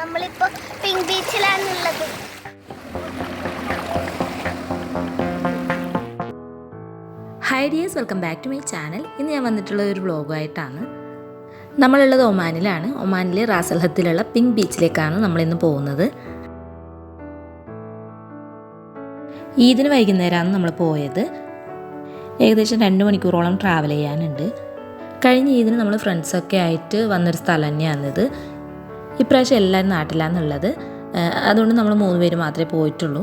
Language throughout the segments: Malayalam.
നമ്മളിപ്പോ pink ബീച്ചിലാണുള്ളത് hi dears welcome back to my channel ഇന്ന് ഞാൻ വന്നിട്ടുള്ള ഒരു വ്ളോഗായിട്ടാണ് നമ്മളുള്ളത് ഒമാനിലാണ്. ഒമാനിലെ റാസൽഹത്തിലുള്ള പിങ്ക് ബീച്ചിലേക്കാണ് നമ്മളിന്ന് പോകുന്നത്. ഈദിന് വൈകുന്നേരമാണ് നമ്മൾ പോയത്. ഏകദേശം രണ്ട് മണിക്കൂറോളം ട്രാവൽ ചെയ്യാനുണ്ട്. കഴിഞ്ഞ ഈദിന് നമ്മൾ ഫ്രണ്ട്സൊക്കെ ആയിട്ട് വന്നൊരു സ്ഥലം തന്നെയാണിത്. ഇപ്രാവശ്യം എല്ലാവരും നാട്ടിലാണെന്നുള്ളത് അതുകൊണ്ട് നമ്മൾ മൂന്ന് പേര് മാത്രമേ പോയിട്ടുള്ളൂ.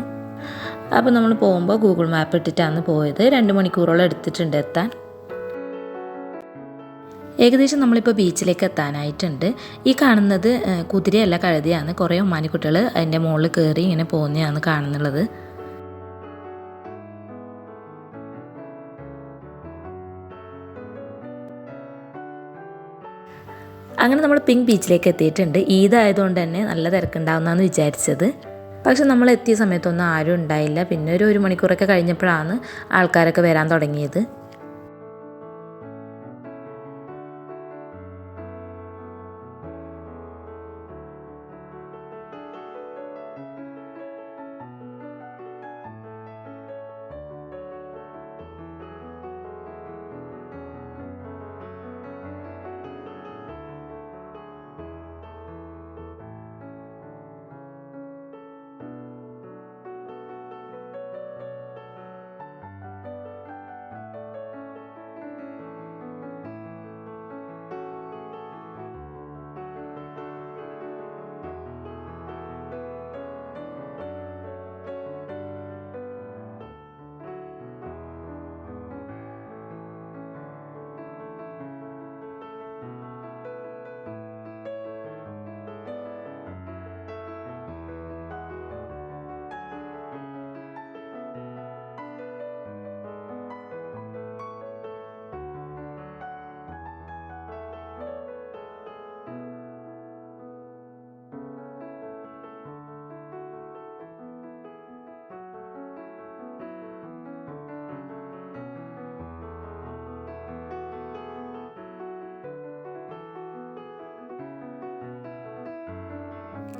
അപ്പോൾ നമ്മൾ പോകുമ്പോൾ ഗൂഗിൾ മാപ്പ് ഇട്ടിട്ടാണ് പോയത്. രണ്ട് മണിക്കൂറോളം എടുത്തിട്ടുണ്ട് എത്താൻ. ഏകദേശം നമ്മളിപ്പോൾ ബീച്ചിലേക്ക് എത്താനായിട്ടുണ്ട്. ഈ കാണുന്നത് കുതിരയല്ല കഴുതിയാണ്. കുറേ ഉമ്മാനിക്കുട്ടികൾ അതിന്റെ മുകളിൽ കയറി ഇങ്ങനെ പോകുന്നതാണ് കാണുന്നുള്ളത്. അങ്ങനെ നമ്മൾ പിങ്ക് ബീച്ചിലേക്ക് എത്തിയിട്ടുണ്ട്. ഈദ് ആയതുകൊണ്ട് തന്നെ നല്ല തിരക്കുണ്ടാവുന്നതെന്ന് വിചാരിച്ചത്. പക്ഷെ നമ്മൾ എത്തിയ സമയത്തൊന്നും ആരും ഉണ്ടായില്ല. പിന്നെ ഒരു ഒരു മണിക്കൂറൊക്കെ കഴിഞ്ഞപ്പോഴാണ് ആൾക്കാരൊക്കെ വരാൻ തുടങ്ങിയത്.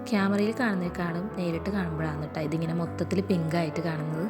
ക്യാമറയിൽ കാണുന്നതിനേക്കാളും നേരിട്ട് കാണുമ്പോഴാണ് കേട്ടോ ഇതിങ്ങനെ മൊത്തത്തിൽ പിങ്കായിട്ട് കാണുന്നത്.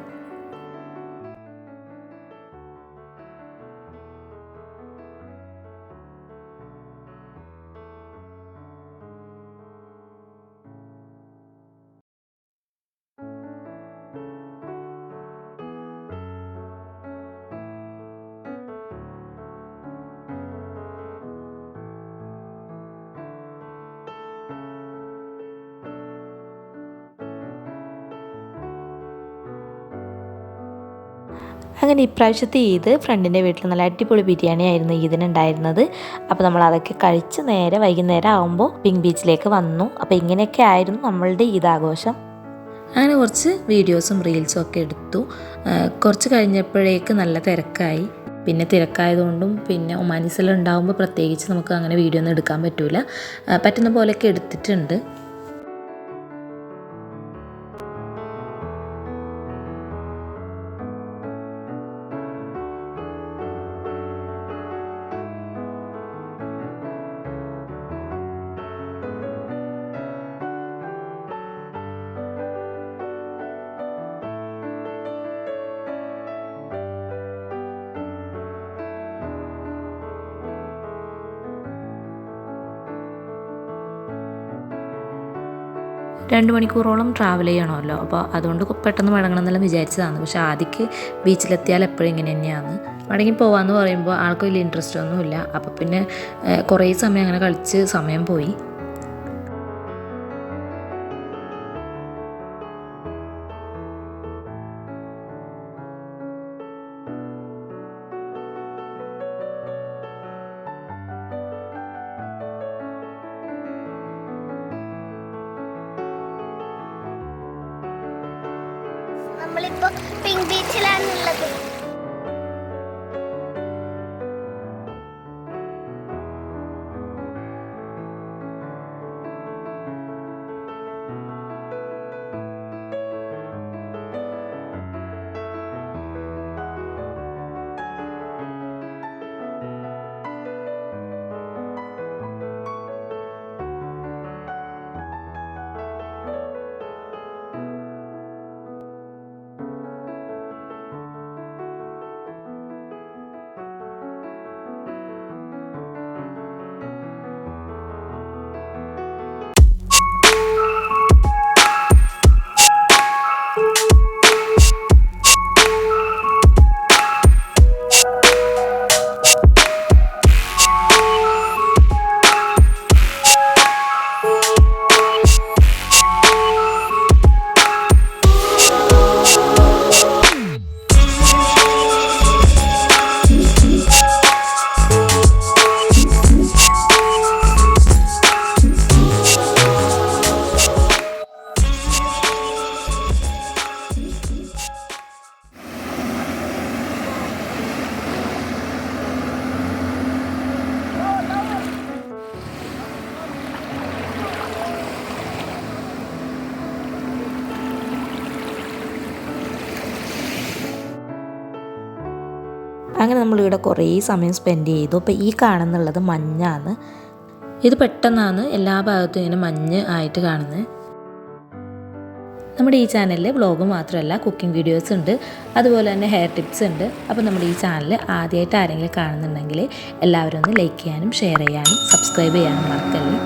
അങ്ങനെ ഇപ്രാവശ്യത്തെ ഈദ് ഫ്രണ്ടിന്റെ വീട്ടിൽ നല്ല അടിപൊളി ബിരിയാണി ആയിരുന്നു ഈദിനുണ്ടായിരുന്നത് അപ്പോൾ നമ്മൾ അതൊക്കെ കഴിച്ച് നേരെ വൈകുന്നേരം ആകുമ്പോൾ പിങ്ക് ബീച്ചിലേക്ക് വന്നു. അപ്പോൾ ഇങ്ങനെയൊക്കെ ആയിരുന്നു നമ്മളുടെ ഈദ് ആഘോഷം അങ്ങനെ കുറച്ച് വീഡിയോസും റീൽസും ഒക്കെ എടുത്തു. കുറച്ച് കഴിഞ്ഞപ്പോഴേക്ക് നല്ല തിരക്കായി. പിന്നെ തിരക്കായതുകൊണ്ടും പിന്നെ ഒമാനിസിലുണ്ടാകുമ്പോൾ പ്രത്യേകിച്ച് നമുക്ക് അങ്ങനെ വീഡിയോ ഒന്നും എടുക്കാൻ പറ്റില്ല പറ്റുന്ന പോലെയൊക്കെ എടുത്തിട്ടുണ്ട്. രണ്ട് മണിക്കൂറോളം ട്രാവൽ ചെയ്യണമല്ലോ. അപ്പോൾ അതുകൊണ്ട് പെട്ടെന്ന് മടങ്ങണം എന്നെല്ലാം വിചാരിച്ചതാണ്. പക്ഷേ ആദ്യക്ക് ബീച്ചിലെത്തിയാൽ എപ്പോഴും ഇങ്ങനെ തന്നെയാണ്. മടങ്ങി പോകാമെന്ന് പറയുമ്പോൾ ആൾക്ക് വലിയ ഇൻട്രസ്റ്റ് ഒന്നുമില്ല. അപ്പോൾ പിന്നെ കുറേ സമയം അങ്ങനെ കളിച്ച് സമയം പോയി. നമ്മളിപ്പോ പിങ്ക് ബീച്ചിലാണുള്ളത് അങ്ങനെ നമ്മളിവിടെ കുറേ സമയം സ്പെൻഡ് ചെയ്തു. അപ്പോൾ ഈ കാണുന്നുള്ളത് മഞ്ഞാണ് ഇത് പെട്ടെന്നാണ് എല്ലാ ഭാഗത്തും ഇങ്ങനെ മഞ്ഞ് ആയിട്ട് കാണുന്നത് നമ്മുടെ ഈ ചാനലിൽ വ്ളോഗ് മാത്രമല്ല കുക്കിംഗ് വീഡിയോസ് ഉണ്ട്. അതുപോലെ തന്നെ ഹെയർ ടിപ്സ് ഉണ്ട്. അപ്പോൾ നമ്മുടെ ഈ ചാനൽ ആദ്യമായിട്ട് ആരെങ്കിലും കാണുന്നുണ്ടെങ്കിൽ എല്ലാവരും ഒന്ന് ലൈക്ക് ചെയ്യാനും ഷെയർ ചെയ്യാനും സബ്സ്ക്രൈബ് ചെയ്യാനും മറക്കല്ലേ.